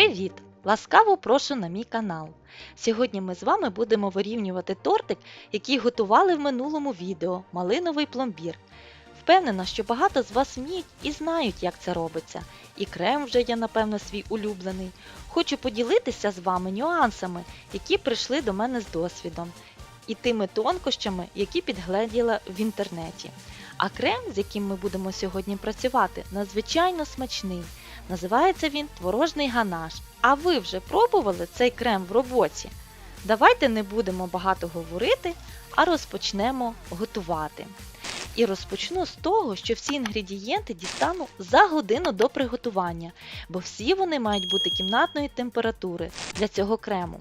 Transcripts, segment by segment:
Привіт! Ласкаво прошу на мій канал. Сьогодні ми з вами будемо вирівнювати тортик, який готували в минулому відео малиновий пломбір. Впевнена, що багато з вас вміють і знають, як це робиться. І крем вже є, напевно, свій улюблений. Хочу поділитися з вами нюансами, які прийшли до мене з досвідом, і тими тонкощами, які підгледіла в інтернеті. А крем, з яким ми будемо сьогодні працювати, надзвичайно смачний. Називається він творожний ганаш. А ви вже пробували цей крем в роботі? Давайте не будемо багато говорити, а розпочнемо готувати. І розпочну з того, що всі інгредієнти дістану за годину до приготування, бо всі вони мають бути кімнатної температури для цього крему.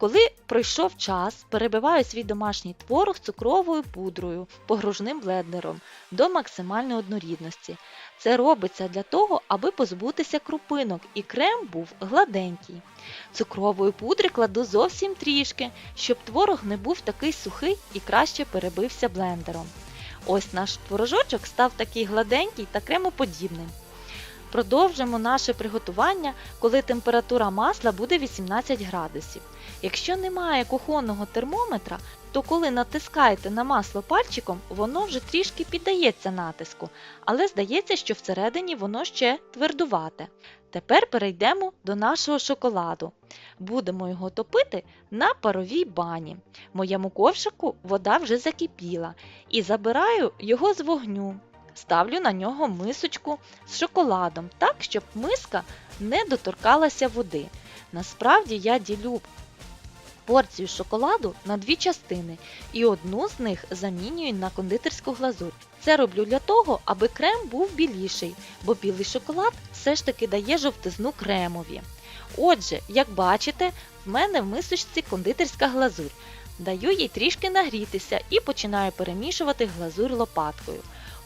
Коли пройшов час, перебиваю свій домашній творог цукровою пудрою, погружним блендером до максимальної однорідності. Це робиться для того, аби позбутися крупинок і крем був гладенький. Цукрової пудри кладу зовсім трішки, щоб творог не був такий сухий і краще перебився блендером. Ось наш творожочок став такий гладенький та кремоподібним. Продовжимо наше приготування, коли температура масла буде 18 градусів. Якщо немає кухонного термометра, то коли натискаєте на масло пальчиком, воно вже трішки піддається натиску, але здається, що всередині воно ще твердувате. Тепер перейдемо до нашого шоколаду. Будемо його топити на паровій бані. Моєму ковшику вода вже закипіла і забираю його з вогню. Ставлю на нього мисочку з шоколадом, так, щоб миска не доторкалася води. Насправді я ділю порцію шоколаду на дві частини і одну з них замінюю на кондитерську глазурь. Це роблю для того, аби крем був біліший, бо білий шоколад все ж таки дає жовтизну кремові. Отже, як бачите, в мене в мисочці кондитерська глазурь. Даю їй трішки нагрітися і починаю перемішувати глазурь лопаткою.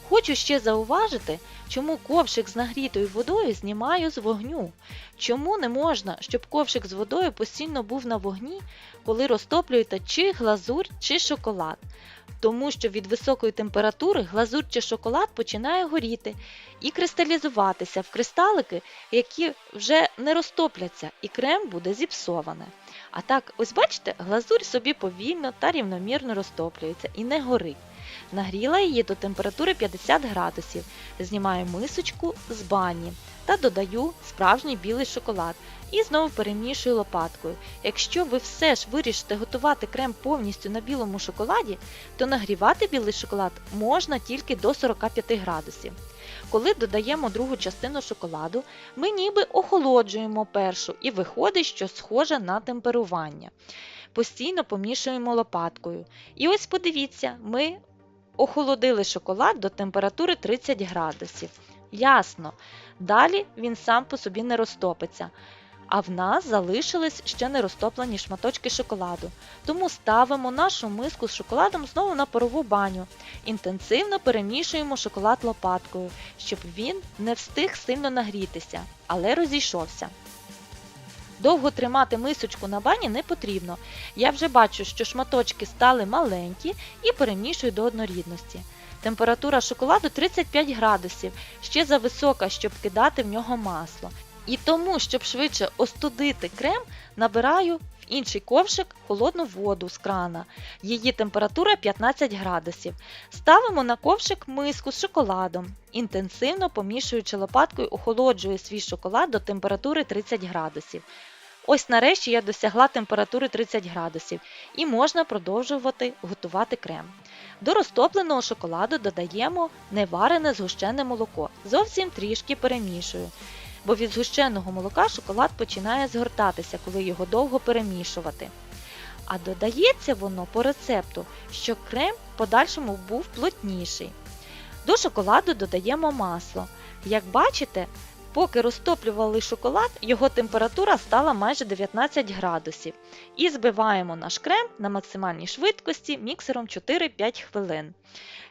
Хочу ще зауважити, чому ковшик з нагрітою водою знімаю з вогню. Чому не можна, щоб ковшик з водою постійно був на вогні, коли розтоплюєте чи глазурь, чи шоколад. Тому що від високої температури глазур чи шоколад починає горіти і кристалізуватися в кристалики, які вже не розтопляться, і крем буде зіпсоване. А так, ось бачите, глазурь собі повільно та рівномірно розтоплюється і не горить. Нагріла її до температури 50 градусів, знімаю мисочку з бані та додаю справжній білий шоколад і знову перемішую лопаткою. Якщо ви все ж вирішите готувати крем повністю на білому шоколаді, то нагрівати білий шоколад можна тільки до 45 градусів. Коли додаємо другу частину шоколаду, ми ніби охолоджуємо першу і виходить, що схоже на темперування. Постійно помішуємо лопаткою. І ось подивіться, ми охолодили шоколад до температури 30 градусів. Ясно. Далі він сам по собі не розтопиться. А в нас залишились ще не розтоплені шматочки шоколаду. Тому ставимо нашу миску з шоколадом знову на парову баню. Інтенсивно перемішуємо шоколад лопаткою, щоб він не встиг сильно нагрітися, але розійшовся. Довго тримати мисочку на бані не потрібно. Я вже бачу, що шматочки стали маленькі і перемішую до однорідності. Температура шоколаду 35 градусів, ще зависока, щоб кидати в нього масло. І тому, щоб швидше остудити крем, набираю в інший ковшик холодну воду з крана. Її температура 15 градусів. Ставимо на ковшик миску з шоколадом. Інтенсивно помішуючи лопаткою, охолоджую свій шоколад до температури 30 градусів. Ось нарешті я досягла температури 30 градусів і можна продовжувати готувати крем. До розтопленого шоколаду додаємо неварене згущене молоко. Зовсім трішки перемішую. Бо від згущеного молока шоколад починає згортатися, коли його довго перемішувати. А додається воно по рецепту, що крем в подальшому був плотніший. До шоколаду додаємо масло. Як бачите, Поки розтоплювали шоколад, його температура стала майже 19 градусів. І збиваємо наш крем на максимальній швидкості міксером 4-5 хвилин.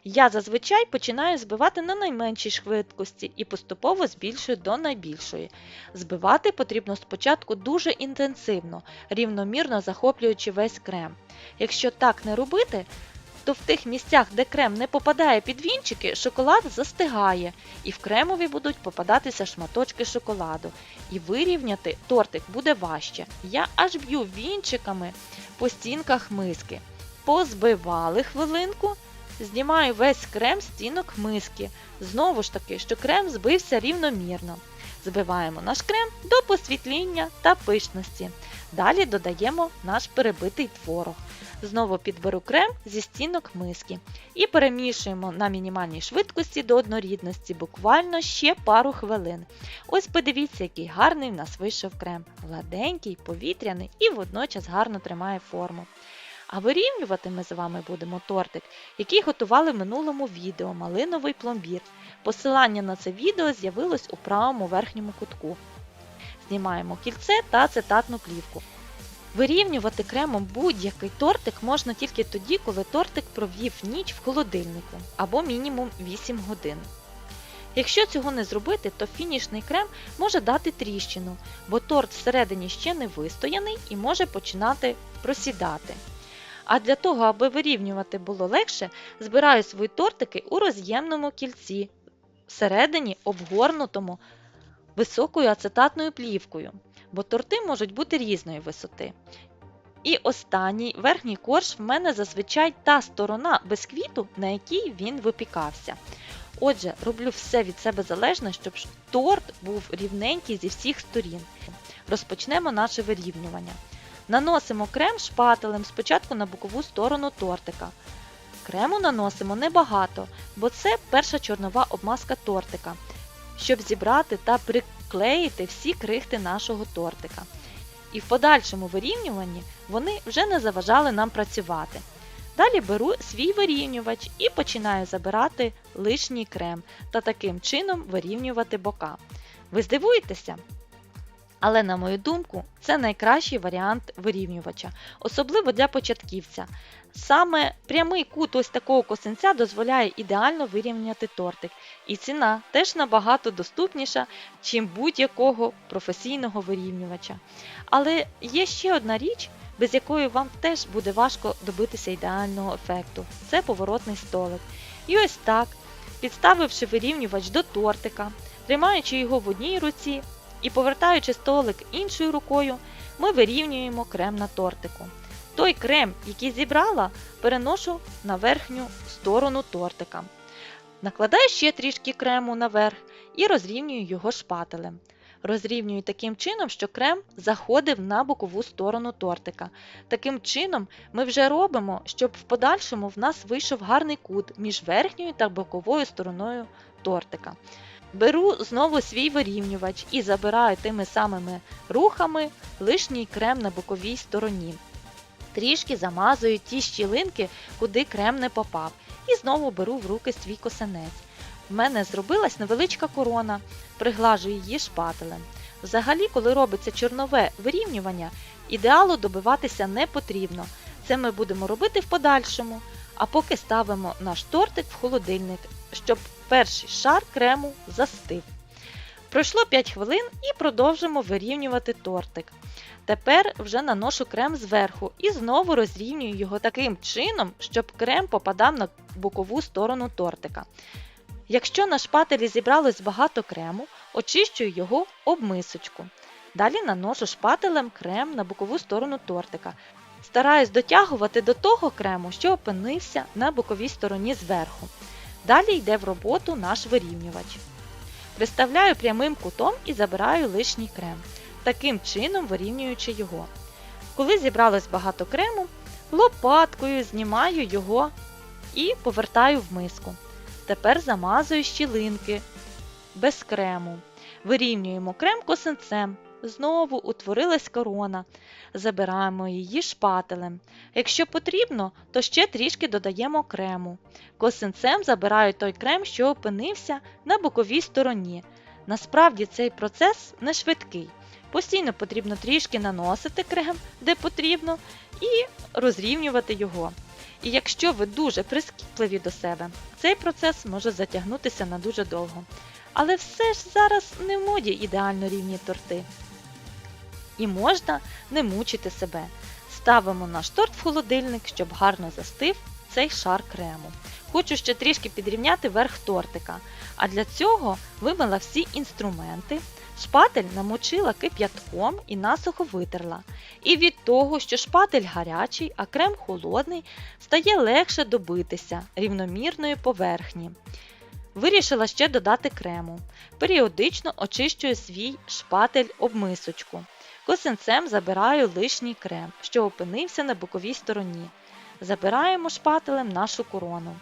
Я зазвичай починаю збивати на найменшій швидкості і поступово збільшую до найбільшої. Збивати потрібно спочатку дуже інтенсивно, рівномірно захоплюючи весь крем. Якщо так не робити, то в тих місцях, де крем не попадає під вінчики, шоколад застигає, і в кремові будуть попадатися шматочки шоколаду. І вирівняти тортик буде важче. Я аж б'ю вінчиками по стінках миски. Позбивали хвилинку, знімаю весь крем з стінок миски. Знову ж таки, що крем збився рівномірно. Збиваємо наш крем до посвітління та пишності. Далі додаємо наш перебитий творог. Знову підберу крем зі стінок миски і перемішуємо на мінімальній швидкості до однорідності буквально ще пару хвилин. Ось подивіться, який гарний в нас вийшов крем. Гладенький, повітряний і водночас гарно тримає форму. А вирівнювати ми з вами будемо тортик, який готували в минулому відео малиновий пломбір. Посилання на це відео з'явилось у правому верхньому кутку. Знімаємо кільце та ацетатну плівку. Вирівнювати кремом будь-який тортик можна тільки тоді, коли тортик провів ніч в холодильнику або мінімум 8 годин. Якщо цього не зробити, то фінішний крем може дати тріщину, бо торт всередині ще не вистояний і може починати просідати. А для того, аби вирівнювати було легше, збираю свої тортики у роз'ємному кільці, всередині обгорнутому високою ацетатною плівкою, бо торти можуть бути різної висоти. І останній верхній корж в мене зазвичай та сторона бисквіту, на якій він випікався. Отже, роблю все від себе залежне, щоб торт був рівненький зі всіх сторін. Розпочнемо наше вирівнювання. Наносимо крем шпателем спочатку на бокову сторону тортика. Крему наносимо небагато, бо це перша чорнова обмазка тортика, щоб зібрати та приклеїти всі крихти нашого тортика. І в подальшому вирівнюванні вони вже не заважали нам працювати. Далі беру свій вирівнювач і починаю забирати лишній крем та таким чином вирівнювати бока. Ви здивуєтеся? Але, на мою думку, це найкращий варіант вирівнювача, особливо для початківця. Саме прямий кут ось такого косинця дозволяє ідеально вирівняти тортик, і ціна теж набагато доступніша, чим будь-якого професійного вирівнювача. Але є ще одна річ, без якої вам теж буде важко добитися ідеального ефекту це поворотний столик. І ось так, підставивши вирівнювач до тортика, тримаючи його в одній руці і повертаючи столик іншою рукою, ми вирівнюємо крем на тортику. Той крем, який зібрала, переношу на верхню сторону тортика. Накладаю ще трішки крему наверх і розрівнюю його шпателем. Розрівнюю таким чином, що крем заходив на бокову сторону тортика. Таким чином ми вже робимо, щоб в подальшому в нас вийшов гарний кут між верхньою та боковою стороною тортика. Беру знову свій вирівнювач і забираю тими самими рухами лишній крем на боковій стороні. Трішки замазую ті щілинки, куди крем не попав, і знову беру в руки свій косинець. В мене зробилась невеличка корона, приглажую її шпателем. Взагалі, коли робиться чорнове вирівнювання, ідеалу добиватися не потрібно. Це ми будемо робити в подальшому, а поки ставимо наш тортик в холодильник, щоб перший шар крему застив. Пройшло 5 хвилин і продовжимо вирівнювати тортик. Тепер вже наношу крем зверху і знову розрівнюю його таким чином, щоб крем попадав на бокову сторону тортика. Якщо на шпателі зібралось багато крему, очищую його об мисочку. Далі наношу шпателем крем на бокову сторону тортика. Стараюсь дотягувати до того крему, що опинився на боковій стороні зверху. Далі йде в роботу наш вирівнювач. Приставляю прямим кутом і забираю лишній крем, таким чином вирівнюючи його. Коли зібралось багато крему, лопаткою знімаю його і повертаю в миску. Тепер замазую щілинки без крему. Вирівнюємо крем косинцем. Знову утворилась корона. Забираємо її шпателем. Якщо потрібно, то ще трішки додаємо крему. Косинцем забираю той крем, що опинився на боковій стороні. Насправді цей процес не швидкий. Постійно потрібно трішки наносити крем, де потрібно, і розрівнювати його. І якщо ви дуже прискіпливі до себе, цей процес може затягнутися на дуже довго. Але все ж зараз не в моді ідеально рівні торти. І можна не мучити себе. Ставимо наш торт в холодильник, щоб гарно застив. цей шар крему. Хочу ще трішки підрівняти верх тортика. А для цього вимила всі інструменти, шпатель намочила кип'ятком і насухо витерла. І від того, що шпатель гарячий, а крем холодний, стає легше добитися рівномірної поверхні. Вирішила ще додати крему. Періодично очищую свій шпатель об мисочку. Косинцем забираю лишній крем, що опинився на боковій стороні. Забираємо шпателем нашу корону.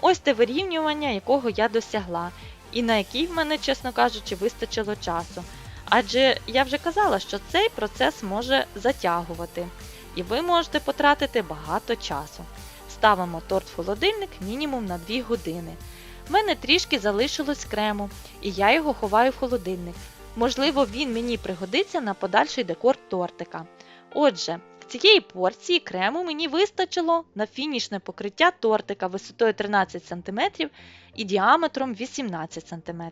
Ось те вирівнювання, якого я досягла, і на який в мене, чесно кажучи, вистачило часу. Адже я вже казала, що цей процес може затягувати, і ви можете потратити багато часу. Ставимо торт в холодильник мінімум на 2 години. В мене трішки залишилось крему, і я його ховаю в холодильник. Можливо, він мені пригодиться на подальший декор тортика. Отже, цієї порції крему мені вистачило на фінішне покриття тортика висотою 13 см і діаметром 18 см.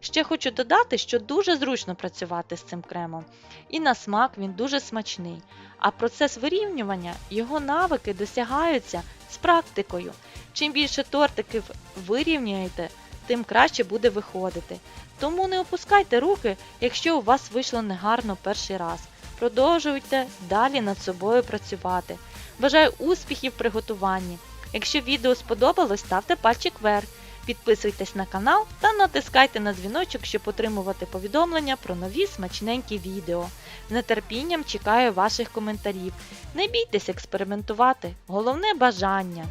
Ще хочу додати, що дуже зручно працювати з цим кремом, і на смак він дуже смачний. А процес вирівнювання, його навики досягаються з практикою. Чим більше тортиків вирівнюєте, тим краще буде виходити. Тому не опускайте руки, якщо у вас вийшло негарно перший раз. Продовжуйте далі над собою працювати. Бажаю успіхів в приготуванні. Якщо відео сподобалось, ставте пальчик вверх, підписуйтесь на канал та натискайте на дзвіночок, щоб отримувати повідомлення про нові смачненькі відео. З нетерпінням чекаю ваших коментарів. Не бійтесь експериментувати, головне бажання.